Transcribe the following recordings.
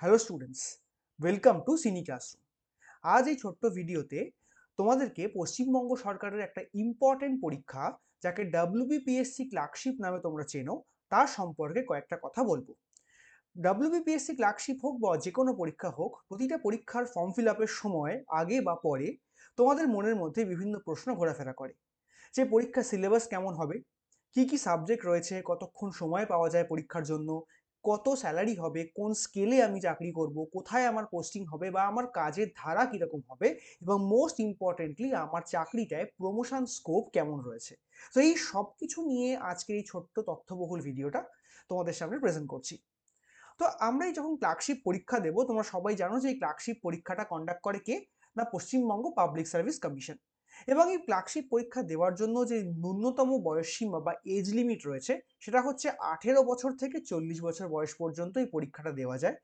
Hello students welcome to সিনি classroom আজ এই ছোট্ট ভিডিওতে তোমাদেরকে পশ্চিমবঙ্গ সরকারের একটা ইম্পর্টেন্ট পরীক্ষা, যাকে ডাব্লিউবিপিএসসি ক্লার্কশিপ নামে তোমরা চেনো, তার সম্পর্কে কয়েকটা কথা বলব। ডাব্লিউবিপিএসসি ক্লার্কশিপ হোক বা যে কোনো পরীক্ষা হোক, প্রতিটা পরীক্ষার ফর্ম ফিল আপের সময়, আগে বা পরে, তোমাদের মনের মধ্যে বিভিন্ন প্রশ্ন ঘোরাফেরা করে। যে পরীক্ষার সিলেবাস কেমন হবে, কি কি সাবজেক্ট রয়েছে, কতক্ষণ সময় পাওয়া যায় পরীক্ষার জন্য কত স্যালারি হবে, কোন স্কেলে আমি চাকরি করব, কোথায় আমার পোস্টিং হবে বা আমার কাজের ধারা কীরকম হবে এবং মোস্ট ইম্পর্টেন্টলি আমার চাকরিটায় প্রমোশন স্কোপ কেমন রয়েছে। তো এই সব কিছু নিয়ে আজকের এই ছোট্ট তথ্যবহুল ভিডিওটা তোমাদের সামনে প্রেজেন্ট করছি। তো আমরাই যখন ক্লার্কশিপ পরীক্ষা দেব, তোমরা সবাই জানো যে এই ক্লার্কশিপ পরীক্ষাটা কন্ডাক্ট করে কে? না পশ্চিমবঙ্গ পাবলিক সার্ভিস কমিশন এবং এই ক্লার্কশিপ পরীক্ষা দেওয়ার জন্য যে ন্যূনতম বয়সসীমা বা এজ লিমিট রয়েছে, সেটা হচ্ছে আঠেরো বছর থেকে চল্লিশ বছর বয়স পর্যন্ত এই পরীক্ষাটা দেওয়া যায়।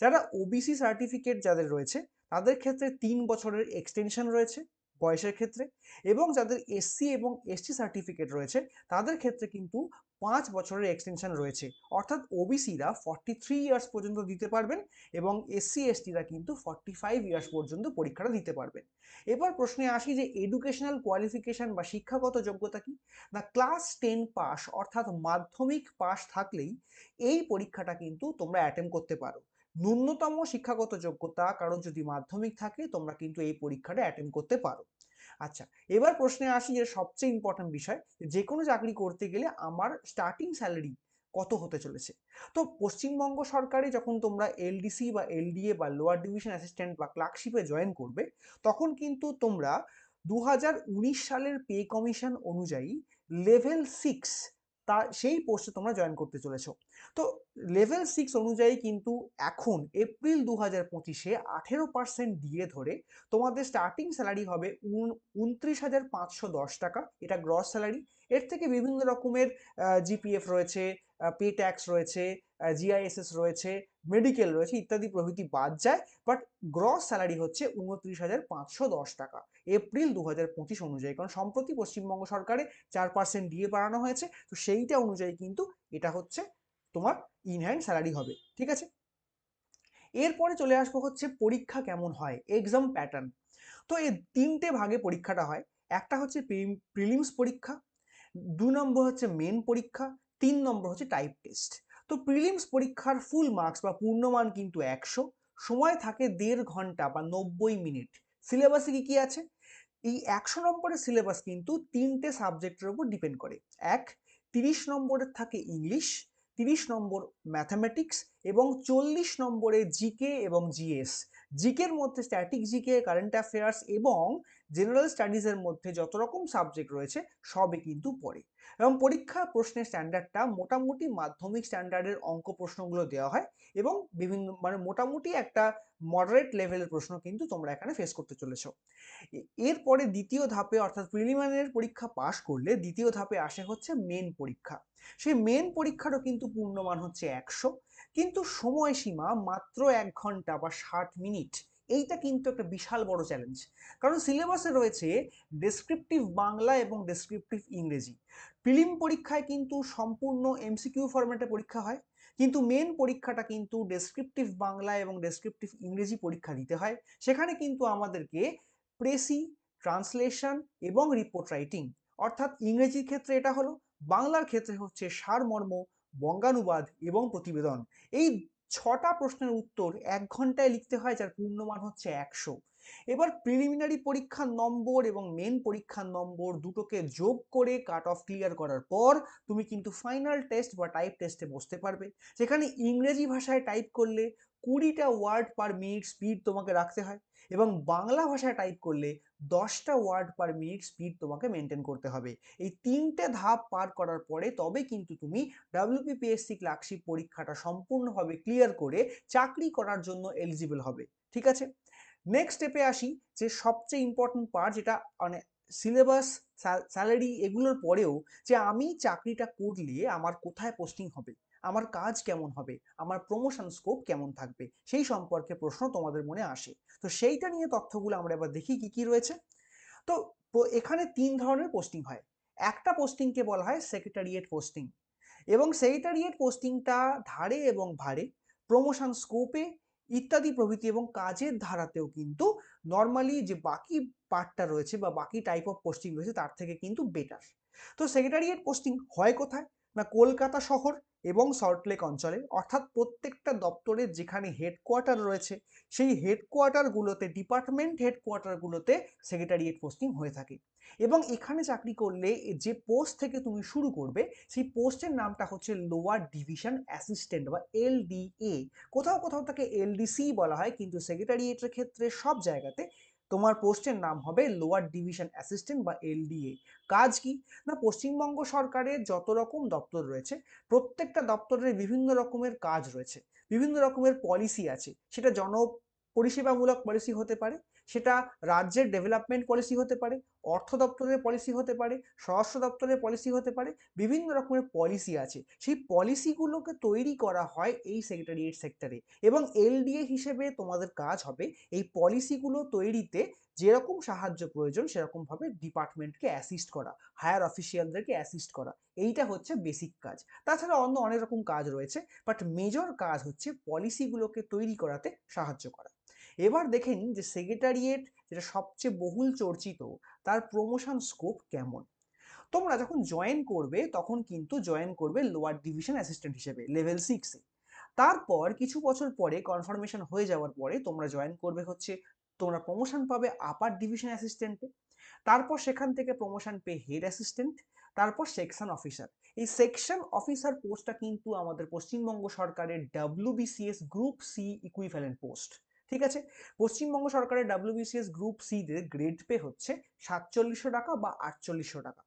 যারা ওবিসি সার্টিফিকেট যাদের রয়েছে, তাদের ক্ষেত্রে তিন বছরের এক্সটেনশন রয়েছে। বয়সের ক্ষেত্রে এবং যাদের এসসি এবং এসটি সার্টিফিকেট রয়েছে, তাদের ক্ষেত্রে কিন্তু পাঁচ বছরের এক্সটেনশন রয়েছে। অর্থাৎ ওবিসিরা ফর্টি থ্রি ইয়ার্স পর্যন্ত দিতে পারবেন এবং এসসি এসটিরা কিন্তু ফর্টি ফাইভ ইয়ার্স পর্যন্ত পরীক্ষাটা দিতে পারবেন। এবার প্রশ্নে আসি যে এডুকেশনাল কোয়ালিফিকেশন বা শিক্ষাগত যোগ্যতা কি? না ক্লাস টেন পাস অর্থাৎ মাধ্যমিক পাস থাকলেই এই পরীক্ষাটা কিন্তু তোমরা অ্যাটেম্প করতে পারো। ন্যূনতম শিক্ষাগত যোগ্যতা কারণ যদি মাধ্যমিক থাকে, তোমরা কিন্তু এই পরীক্ষাটা অ্যাটেন্ড করতে পারো। আচ্ছা এবার প্রশ্নে আসি যে সবচেয়ে ইম্পর্টেন্ট বিষয় যে কোনো চাকরি করতে গেলে আমার স্টার্টিং স্যালারি কত হতে চলেছে? তো পশ্চিমবঙ্গ সরকারে যখন তোমরা এলডিসি বা এলডিএ বা লোয়ার ডিভিশন অ্যাসিস্ট্যান্ট বা ক্লার্কশিপে জয়েন করবে, তখন কিন্তু তোমরা দু হাজার উনিশ সালের পে কমিশন অনুযায়ী লেভেল সিক্স তা, সেই পোস্টে তোমরা জয়েন করতে চলেছো। তো লেভেল সিক্স অনুযায়ী কিন্তু এখন এপ্রিল দু হাজার পঁচিশে আঠেরো পার্সেন্ট দিয়ে ধরে তোমাদের স্টার্টিং স্যালারি হবে উনত্রিশ হাজার পাঁচশো দশ টাকা। এটা গ্রস স্যালারি এর থেকে বিভিন্ন রকমের জিপিএফ রয়েছে পে ট্যাক্স রয়েছে জিআইএসএস রয়েছে মেডিকেল রয়েছে ইত্যাদি প্রভৃতি বাদ যায় বাট গ্রস স্যালারি হচ্ছে উনত্রিশ হাজার পাঁচশো দশ টাকা। এপ্রিল দু হাজার পঁচিশ অনুযায়ী, কারণ সম্প্রতি পশ্চিমবঙ্গ সরকারে চার পার্সেন্ট দিয়ে বাড়ানো হয়েছে, তো সেইটা অনুযায়ী কিন্তু এটা হচ্ছে তোমার ইনহ্যান্ড স্যালারি হবে, ঠিক আছে? এরপরে চলে আসব হচ্ছে পরীক্ষা কেমন হয় এক্সাম প্যাটার্ন তো এই তিনটে ভাগে পরীক্ষাটা হয়, একটা হচ্ছে প্রিলিমস পরীক্ষা দু নম্বর হচ্ছে মেন পরীক্ষা, তিন নম্বর হচ্ছে টাইপ টেস্ট তো প্রিলিমস পরীক্ষার ফুল মার্কস বা পূর্ণমান কিন্তু একশো। সময় থাকে দেড় ঘণ্টা বা নব্বই মিনিট সিলেবাসে কি কি আছে? এই একশো নম্বরের সিলেবাস কিন্তু তিনটে সাবজেক্টের উপর ডিপেন্ড করে। এক, তিরিশ নম্বরের থাকে ইংলিশ তিরিশ নম্বর ম্যাথামেটিক্স এবং চল্লিশ নম্বরে জিকে এবং জিএস জিকের মধ্যে স্ট্যাটিক জিকে কারেন্ট অ্যাফেয়ার্স এবং জেনারেল স্টাডিজের মধ্যে যত রকম সাবজেক্ট রয়েছে, সবই কিন্তু পড়ে। এবং পরীক্ষা প্রশ্নের স্ট্যান্ডার্ডটা মোটামুটি মাধ্যমিক স্ট্যান্ডার্ডের অঙ্ক প্রশ্নগুলো দেওয়া হয় এবং বিভিন্ন মানে মোটামুটি একটা মডারেট লেভেলের প্রশ্ন কিন্তু তোমরা এখানে ফেস করতে চলেছ। এরপরে দ্বিতীয় ধাপে অর্থাৎ প্রিলিমিনারি পরীক্ষা পাশ করলে দ্বিতীয় ধাপে আসে হচ্ছে মেন পরীক্ষা। সেই মেন পরীক্ষারও কিন্তু পূর্ণমান হচ্ছে একশো, কিন্তু সময়সীমা মাত্র এক ঘণ্টা বা ষাট মিনিট। এইটা কিন্তু একটা বিশাল বড় চ্যালেঞ্জ কারণ সিলেবাসে রয়েছে ডেসক্রিপটিভ বাংলা এবং ডেসক্রিপটিভ ইংরেজি। প্রিলিম পরীক্ষায় কিন্তু সম্পূর্ণ এমসিকিউ ফরম্যাটে পরীক্ষা হয়, কিন্তু মেন পরীক্ষাটা কিন্তু ডেসক্রিপটিভ বাংলা এবং ডেসক্রিপটিভ ইংরেজি পরীক্ষা দিতে হয়। সেখানে কিন্তু আমাদেরকে প্রেসি ট্রান্সলেশন এবং রিপোর্ট রাইটিং অর্থাৎ ইংরেজির ক্ষেত্রে এটা হলো, বাংলার ক্ষেত্রে হচ্ছে সারমর্ম, বঙ্গানুবাদ এবং প্রতিবেদন। এই ছটা প্রশ্নের উত্তর এক ঘন্টায় লিখতে হয়, যার পূর্ণমান হচ্ছে একশো। এবার প্রিলিমিনারি পরীক্ষার নম্বর এবং মেন পরীক্ষার নম্বর দুটোকে যোগ করে কাট অফ ক্লিয়ার করার পর তুমি কিন্তু ফাইনাল টেস্ট বা টাইপ টেস্টে বসতে পারবে। যেখানে ইংরেজি ভাষায় টাইপ করলে কুড়িটা ওয়ার্ড পার মিনিট স্পিড তোমাকে রাখতে হয়। এবং বাংলা ভাষায় টাইপ করলে দশটা ওয়ার্ড পার মিনিট স্পিড তোমাকে মেনটেন করতে হবে। এই তিনটে ধাপ পার করার পরে তবে কিন্তু তুমি ডাব্লিউপিপিএসসি ক্লার্কশিপ পরীক্ষাটা সম্পূর্ণভাবে ক্লিয়ার করে চাকরি করার জন্য এলিজিবল হবে, ঠিক আছে? নেক্সট স্টেপে আসি যে সবচেয়ে ইম্পর্টেন্ট পার্ট যেটা মানে সিলেবাস স্যালারি এগুলোর পরেও যে আমি চাকরিটা করলে আমার কোথায় পোস্টিং হবে? আমার কাজ কেমন হবে? আমার প্রমোশন স্কোপ কেমন থাকবে? সেই সম্পর্কে প্রশ্ন তোমাদের মনে আসে। তো সেইটা নিয়ে তথ্যগুলো আমরা এবার দেখি কি কি রয়েছে। তো এখানে তিন ধরনের পোস্টিং হয়। একটা পোস্টিংকে বলা হয় সেক্রেটারিয়েট পোস্টিং এবং সেক্রেটারিয়েট পোস্টিংটা ধারে এবং ভারে প্রমোশন স্কোপে ইত্যাদি প্রভৃতি এবং কাজের ধারাতেও কিন্তু নর্মালি যে বাকি পার্টটা রয়েছে বা বাকি টাইপ অফ পোস্টিং রয়েছে তার থেকে কিন্তু বেটার তো সেক্রেটারিয়েট পোস্টিং হয় কোথায়? না কলকাতা শহর এবং সল্টলেক অঞ্চলে। অর্থাৎ প্রত্যেকটা দপ্তরের যেখানে হেডকোয়ার্টার রয়েছে, সেই হেডকোয়ার্টারগুলোতে ডিপার্টমেন্ট হেডকোয়ার্টারগুলোতে সেক্রেটারিয়েট পোস্টিং হয়ে থাকে। এবং এখানে চাকরি করলে যে পোস্ট থেকে তুমি শুরু করবে, সেই পোস্টের নামটা হচ্ছে লোয়ার ডিভিশন অ্যাসিস্ট্যান্ট বা এলডিএ কোথাও কোথাও তাকে এলডিসি বলা হয়, কিন্তু সেক্রেটারিয়েটের ক্ষেত্রে সব জায়গাতে তোমার পোস্টের নাম হবে লোয়ার ডিভিশন অ্যাসিস্ট্যান্ট বা এলডিএ। কাজ কি? না, পশ্চিমবঙ্গ সরকারের যত রকম দপ্তর রয়েছে, প্রত্যেকটা দপ্তরের বিভিন্ন রকমের কাজ রয়েছে, বিভিন্ন রকমের পলিসি আছে। সেটা জন পরিষেবামূলক পলিসি হতে পারে সেটা রাজ্যের ডেভেলপমেন্ট পলিসি হতে পারে, অর্থ দপ্তরের পলিসি হতে পারে, স্বরাষ্ট্র দপ্তরের পলিসি হতে পারে, বিভিন্ন রকমের পলিসি আছে। সেই পলিসিগুলোকে তৈরি করা হয় এই সেক্রেটারিয়েট সেক্টরে এবং এলডিএ হিসেবে তোমাদের কাজ হবে এই পলিসিগুলো তৈরিতে যেরকম সাহায্য প্রয়োজন সেরকমভাবে ডিপার্টমেন্টকে অ্যাসিস্ট করা হায়ার অফিসিয়ালদেরকে অ্যাসিস্ট করা, এইটা হচ্ছে বেসিক কাজ। তাছাড়া অন্য অনেক রকম কাজ রয়েছে বাট মেজর কাজ হচ্ছে পলিসিগুলোকে তৈরি করাতে সাহায্য করা। এবার দেখে নিন যে সেক্রেটারিয়েট যেটা সবচেয়ে বহুল চর্চিত, তার প্রমোশন স্কোপ কেমন? তোমরা যখন জয়েন করবে, তখন কিন্তু জয়েন করবে লোয়ার ডিভিশন অ্যাসিস্ট্যান্ট হিসেবে লেভেল সিক্সে তারপর কিছু বছর পরে কনফার্মেশন হয়ে যাওয়ার পরে তোমরা জয়েন করবে হচ্ছে, তোমরা প্রমোশন পাবে আপার ডিভিশন অ্যাসিস্ট্যান্টে তারপর সেখান থেকে প্রমোশন পেয়ে হেড অ্যাসিস্ট্যান্ট তারপর সেকশন অফিসার এই সেকশন অফিসার পোস্টটা কিন্তু আমাদের পশ্চিমবঙ্গ সরকারের WBCS group C equivalent post ঠিক আছে? পশ্চিমবঙ্গ সরকারের ডাব্লিউবিসিএস গ্রুপ সি দের গ্রেড পে হচ্ছে সাতচল্লিশশো টাকা বা আটচল্লিশশো টাকা।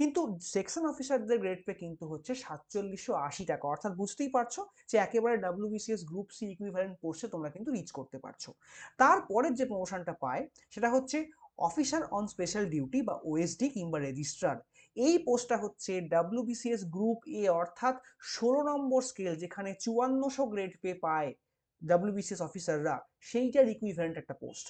কিন্তু সেকশন অফিসারদের গ্রেড পে কিন্তু হচ্ছে সাতচল্লিশশো আশি টাকা। অর্থাৎ বুঝতেই পারছ যে একেবারে ডাব্লিউবিসিএস গ্রুপ সি ইকুইভ্যালেন্ট পোস্টে তোমরা কিন্তু রিচ করতে পারছ। তারপরের যে প্রমোশনটা পায়, সেটা হচ্ছে অফিসার অন স্পেশাল ডিউটি বা ওএসডি কিংবা রেজিস্ট্রার এই পোস্টটা হচ্ছে ডাব্লিউবিসিএস গ্রুপ এ অর্থাৎ ষোলো নম্বর স্কেল যেখানে চুয়ান্নশো গ্রেড পে পায়। ডাব্লিউবিসিএস অফিসাররা সেইটার ইকুইভ্যালেন্ট একটা পোস্ট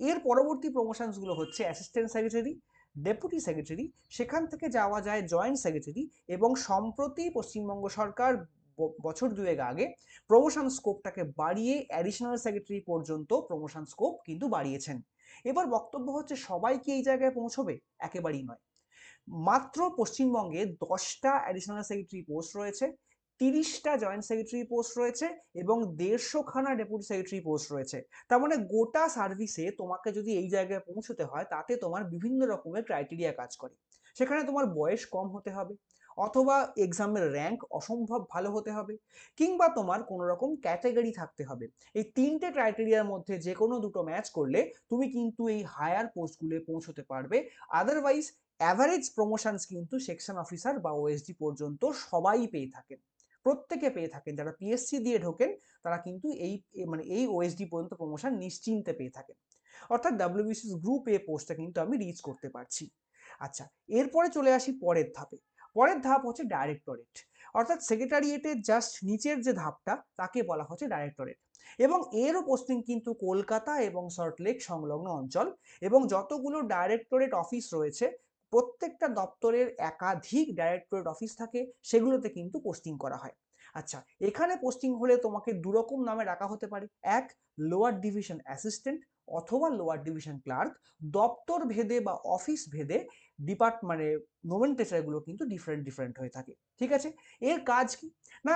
এর পরবর্তী প্রমোশনসগুলো হচ্ছে অ্যাসিস্ট্যান্ট সেক্রেটারি ডেপুটি সেক্রেটারি সেখান থেকে যাওয়া যায় জয়েন্ট সেক্রেটারি এবং সম্প্রতি পশ্চিমবঙ্গ সরকার বছর দুয়েক আগে প্রমোশন স্কোপটাকে বাড়িয়ে অ্যাডিশনাল সেক্রেটারি পর্যন্ত প্রমোশন স্কোপ কিন্তু বাড়িয়েছেন। এবার বক্তব্য হচ্ছে সবাই কি এই জায়গায় পৌঁছবে? একেবারেই নয়। মাত্র পশ্চিমবঙ্গে দশটা অ্যাডিশনাল সেক্রেটারি পোস্ট রয়েছে। তিরিশটা জয়েন্ট সেক্রেটারি পোস্ট রয়েছে এবং দেড়শোখানা ডেপুটি সেক্রেটারি পোস্ট রয়েছে। তার মানে গোটা সার্ভিসে তোমাকে যদি এই জায়গায় পৌঁছতে হয়, তাতে তোমার বিভিন্ন রকমের ক্রাইটেরিয়া কাজ করে। সেখানে তোমার বয়স কম হতে হবে, অথবা এক্সামের র্যাঙ্ক অসম্ভব ভালো হতে হবে, কিংবা তোমার কোনো রকম ক্যাটাগরি থাকতে হবে। এই তিনটে ক্রাইটেরিয়ার মধ্যে যে কোনো দুটো ম্যাচ করলে তুমি কিন্তু এই হায়ার পোস্টগুলো পৌঁছতে পারবে। আদারওয়াইজ অ্যাভারেজ প্রমোশনস কিন্তু সেকশন অফিসার বা ওএসডি পর্যন্ত সবাই পেয়ে থাকেন। প্রত্যেকে পেয়ে থাকেন। যারা পিএসসি দিয়ে ঢোকেন, তারা কিন্তু এই মানে এই ওএসডি পর্যন্ত প্রমোশন নিশ্চিন্তে পেয়ে থাকেন। অর্থাৎ ডাব্লিউবিসিএস গ্রুপ এ পোস্টটা কিন্তু আমি রিচ করতে পারছি। আচ্ছা এরপরে চলে আসি পরের ধাপে। পরের ধাপ হচ্ছে ডাইরেক্টরেট অর্থাৎ সেক্রেটারিয়েটের জাস্ট নিচের যে ধাপটা, তাকে বলা হচ্ছে ডাইরেক্টরেট এবং এরও পোস্টিং কিন্তু কলকাতা এবং সল্টলেক সংলগ্ন অঞ্চল এবং যতগুলো ডাইরেক্টরেট অফিস রয়েছে প্রত্যেকটা দপ্তরের একাধিক ডাইরেক্টরেট অফিস থাকে, সেগুলোতে কিন্তু পোস্টিং করা হয়। আচ্ছা এখানে পোস্টিং হলে তোমাকে দুরকম নামে ডাকা হতে পারে। এক লোয়ার ডিভিশন অ্যাসিস্ট্যান্ট অথবা লোয়ার ডিভিশন ক্লার্ক দপ্তর ভেদে বা অফিস ভেদে ডিপার্ট মানে নোমেনটেচারগুলো কিন্তু ডিফারেন্ট ডিফারেন্ট হয়ে থাকে। ঠিক আছে? এর কাজ কি? না,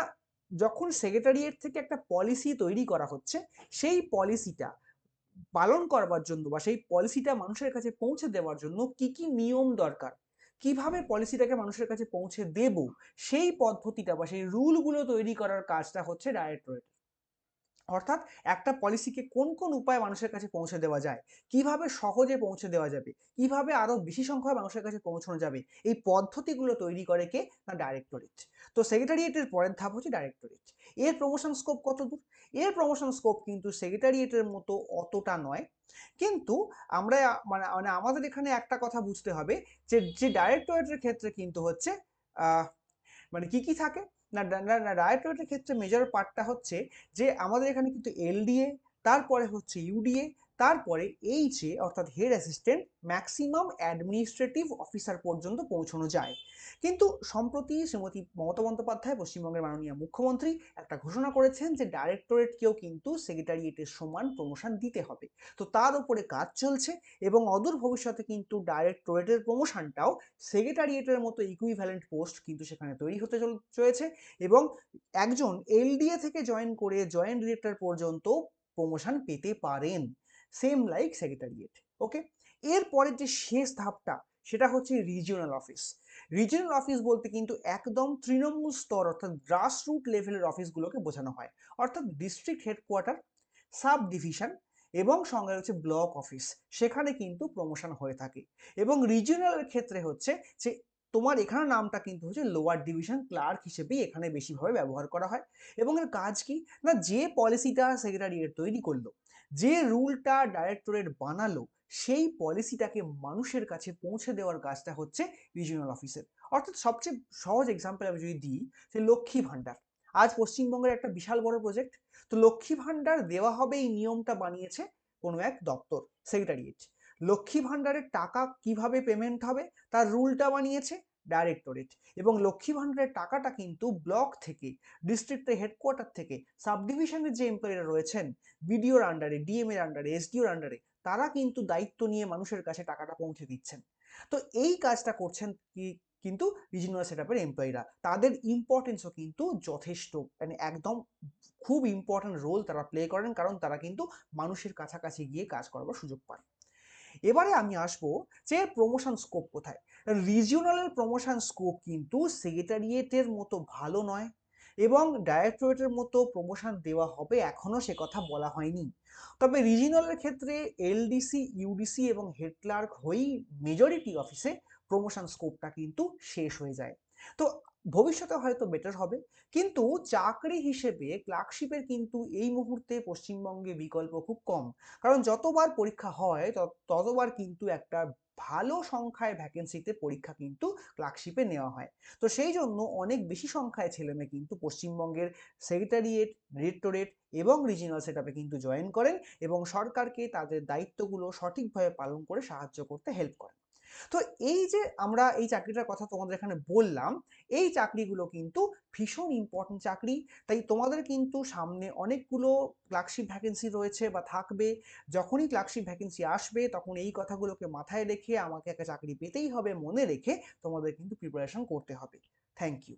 যখন সেক্রেটারিয়েট থেকে একটা পলিসি তৈরি করা হচ্ছে, সেই পলিসিটা পালন করবার জন্য বা সেই পলিসিটা মানুষের কাছে পৌঁছে দেওয়ার জন্য কি কি নিয়ম দরকার? কীভাবে পলিসিটাকে মানুষের কাছে পৌঁছে দেব? সেই পদ্ধতিটা বা সেই রুলগুলো তৈরি করার কাজটা হচ্ছে ডাইরেক্টরেট অর্থাৎ একটা পলিসিকে কোন কোন উপায়ে মানুষের কাছে পৌঁছে দেওয়া যায়? কীভাবে সহজে পৌঁছে দেওয়া যাবে? কীভাবে আরও বেশি সংখ্যক মানুষের কাছে পৌঁছানো যাবে? এই পদ্ধতিগুলো তৈরি করে কে? না ডাইরেক্টরেট তো সেক্রেটারিয়েটের পরের ধাপ হচ্ছে ডাইরেক্টরেট এর প্রমোশন স্কোপ কত দূর? এর প্রমোশন স্কোপ কিন্তু সেক্রেটারিয়েটের মতো অতটা নয়। কিন্তু আমরা মানে মানে আমাদের এখানে একটা কথা বুঝতে হবে যে যে ডাইরেক্টরেটের ক্ষেত্রে কিন্তু হচ্ছে মানে কি কি থাকে? না ডাইরেক্টরেটের ক্ষেত্রে মেজর পার্টটা হচ্ছে যে আমাদের এখানে কিন্তু এলডিএ তারপরে হচ্ছে ইউডিএ তারপরে এইচে অর্থাৎ head assistant maximum administrative officer পর্যন্ত পৌঁছানো যায়। কিন্তু সম্প্রতি শ্রীমতী মমতা বন্দ্যোপাধ্যায়, পশ্চিমবঙ্গের মাননীয় মুখ্যমন্ত্রী একটা ঘোষণা করেছেন যে ডাইরেক্টরেটকেও কিন্তু সেক্রেটারিয়েটের সমান প্রমোশন দিতে হবে। তো তার উপরে কাজ চলছে এবং অদূর ভবিষ্যতে কিন্তু ডাইরেক্টরেটের প্রমোশনটাও সেক্রেটারিয়েটের মতো ইকুইভ্যালেন্ট পোস্ট কিন্তু সেখানে তৈরি হতে চলেছে এবং একজন এলডিএ থেকে জয়েন করে জয়েন্ট ডিরেক্টর পর্যন্ত প্রমোশন পেতে পারেন। সেম লাইক সেক্রেটারিয়েট ওকে এরপরের যে শেষ ধাপটা, সেটা হচ্ছে রিজিওনাল অফিস রিজিওনাল অফিস বলতে কিন্তু একদম তৃণমূল স্তর, অর্থাৎ গ্রাসরুট লেভেলের অফিসগুলোকে বোঝানো হয়। অর্থাৎ ডিস্ট্রিক্ট হেডকোয়ার্টার সাব ডিভিশন এবং সঙ্গে রয়েছে ব্লক অফিস সেখানে কিন্তু প্রমোশন হয়ে থাকে। এবং রিজিওনালের ক্ষেত্রে হচ্ছে যে, তোমার এখানে নামটা কিন্তু হচ্ছে লোয়ার ডিভিশন ক্লার্ক হিসেবেই এখানে বেশিভাবে ব্যবহার করা হয়। এবং এর কাজ কি? না, যে পলিসিটা সেক্রেটারিয়েট তৈরি করল যে রুলটা ডাইরেক্টরেট বানালো, সেই পলিসিটাকে মানুষের কাছে পৌঁছে দেওয়ার কাজটা হচ্ছে রিজিওনাল অফিসের। অর্থাৎ সবচেয়ে সহজ এক্সাম্পল আমি যদি দিই যে লক্ষ্মী ভাণ্ডার। আজ পশ্চিমবঙ্গের একটা বিশাল বড় প্রজেক্ট তো লক্ষ্মী ভাণ্ডার দেওয়া হবে এই নিয়মটা বানিয়েছে কোনো এক দপ্তর সেক্রেটারিয়েট লক্ষ্মী ভাণ্ডারের টাকা কীভাবে পেমেন্ট হবে, তার রুলটা বানিয়েছে ডাইরেক্টরেট। এবং লক্ষ্মী ভাণ্ডারের টাকাটা কিন্তু ব্লক থেকে, ডিস্ট্রিক্টের হেডকোয়ার্টার থেকে সাব ডিভিশনের যে এমপ্লয়িরা রয়েছেন, বিডিওর আন্ডারে ডিএম এর আন্ডারে, এসডিওর আন্ডারে, তারা কিন্তু দায়িত্ব নিয়ে মানুষের কাছে টাকাটা পৌঁছে দিচ্ছেন। তো এই কাজটা করছেন কি, কিন্তু রিজিনাল সেট আপের এমপ্লয়িরা। তাদের ইম্পর্টেন্সও কিন্তু যথেষ্ট। মানে একদম খুব ইম্পর্টেন্ট রোল তারা প্লে করেন, কারণ তারা কিন্তু মানুষের কাছাকাছি গিয়ে কাজ করবার সুযোগ পান এবারে আমি আসব যে প্রমোশন স্কোপ কোথায়। রিজিওনালের প্রমোশন স্কোপ কিন্তু সেক্রেটারিয়েটের মতো ভালো নয় এবং ডাইরেক্টরেটের মতো প্রমোশন দেওয়া হবে এখনও সে কথা বলা হয়নি। তবে রিজিনালের ক্ষেত্রে এলডিসি ইউডিসি এবং হেড ক্লার্ক হয়েই মেজরিটি অফিসে প্রমোশন স্কোপটা কিন্তু শেষ হয়ে যায়। তো ভবিষ্যতে হয়তো বেটার হবে। কিন্তু চাকরি হিসেবে ক্লার্কশিপের কিন্তু এই মুহূর্তে পশ্চিমবঙ্গে বিকল্প খুব কম। কারণ যতবার পরীক্ষা হয় ততবার কিন্তু একটা ভালো সংখ্যায় ভ্যাকেন্সিতে পরীক্ষা কিন্তু ক্লার্কশিপে নেওয়া হয়। তো সেই জন্য অনেক বেশি সংখ্যায় ছেলেমেয়ে কিন্তু পশ্চিমবঙ্গের সেক্রেটারিয়েট ডিরেক্টরেট এবং রিজিনাল সেট কিন্তু জয়েন করেন এবং সরকারকে তাদের দায়িত্বগুলো সঠিকভাবে পালন করে সাহায্য করতে হেল্প করেন। তো এই যে আমরা এই চাকরিটার কথা তোমাদের এখানে বললাম, এই চাকরিগুলো কিন্তু ভীষণ ইম্পর্টেন্ট চাকরি। তাই তোমাদের কিন্তু সামনে অনেকগুলো ক্লার্কশিপ ভ্যাকেন্সি রয়েছে বা থাকবে। যখনই ক্লার্কশিপ ভ্যাকেন্সি আসবে, তখন এই কথাগুলোকে মাথায় রেখে আমাকে একটা চাকরি পেতেই হবে, মনে রেখে তোমাদের কিন্তু প্রিপারেশন করতে হবে। Thank you